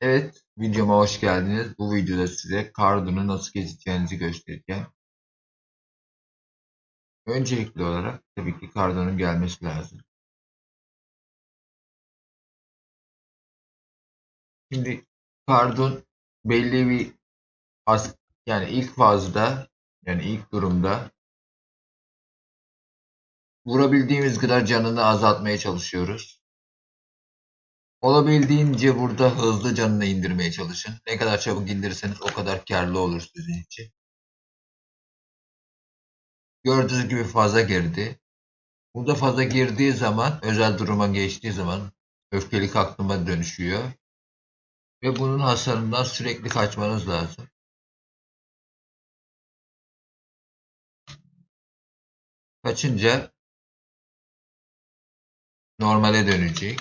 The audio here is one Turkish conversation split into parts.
Evet, videoma hoş geldiniz. Bu videoda size kardonu nasıl keseceğinizi göstereceğim. Öncelikli olarak tabii ki kardonun gelmesi lazım. Şimdi kardon belli bir as yani ilk fazda yani ilk durumda vurabildiğimiz kadar canını azaltmaya çalışıyoruz. Olabildiğince burada hızlı canını indirmeye çalışın. Ne kadar çabuk indirirseniz o kadar karlı olur sizin için. Gördüğünüz gibi fazla girdi. Burada fazla girdiği zaman, özel duruma geçtiği zaman öfkelik aklıma dönüşüyor. Ve bunun hasarından sürekli kaçmanız lazım. Kaçınca normale dönecek.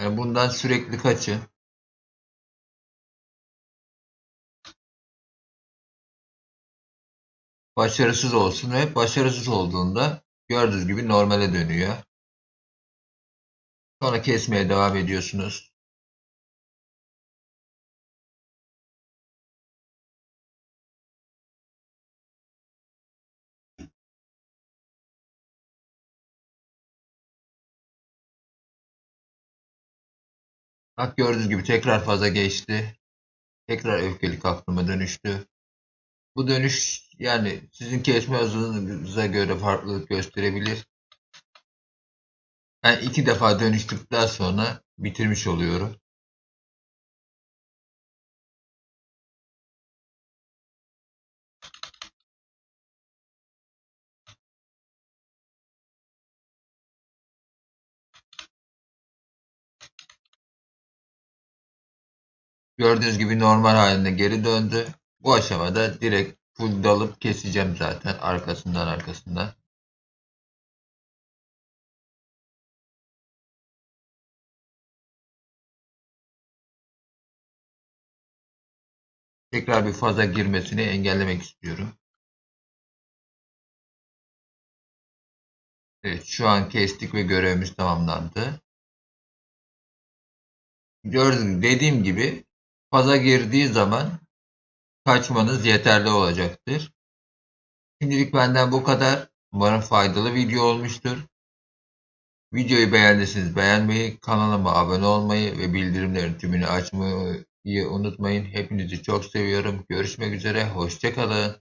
Yani bundan sürekli kaçın. Başarısız olsun ve başarısız olduğunda gördüğünüz gibi normale dönüyor. Sonra kesmeye devam ediyorsunuz. Bak gördüğünüz gibi tekrar faza geçti. Tekrar öfkelik aklıma dönüştü. Bu dönüş yani sizin kesme hızınıza göre farklılık gösterebilir. Ben iki defa dönüştükten sonra bitirmiş oluyorum. Gördüğünüz gibi normal haline geri döndü. Bu aşamada direkt full dalıp keseceğim zaten arkasından arkasından. Tekrar bir faza girmesini engellemek istiyorum. Evet şu an kestik ve görevimiz tamamlandı. Gördüğünüz dediğim gibi faza girdiği zaman kaçmanız yeterli olacaktır. Şimdilik benden bu kadar. Umarım faydalı video olmuştur. Videoyu beğendiyseniz beğenmeyi, kanalıma abone olmayı ve bildirimlerin tümünü açmayı unutmayın. Hepinizi çok seviyorum. Görüşmek üzere. Hoşçakalın.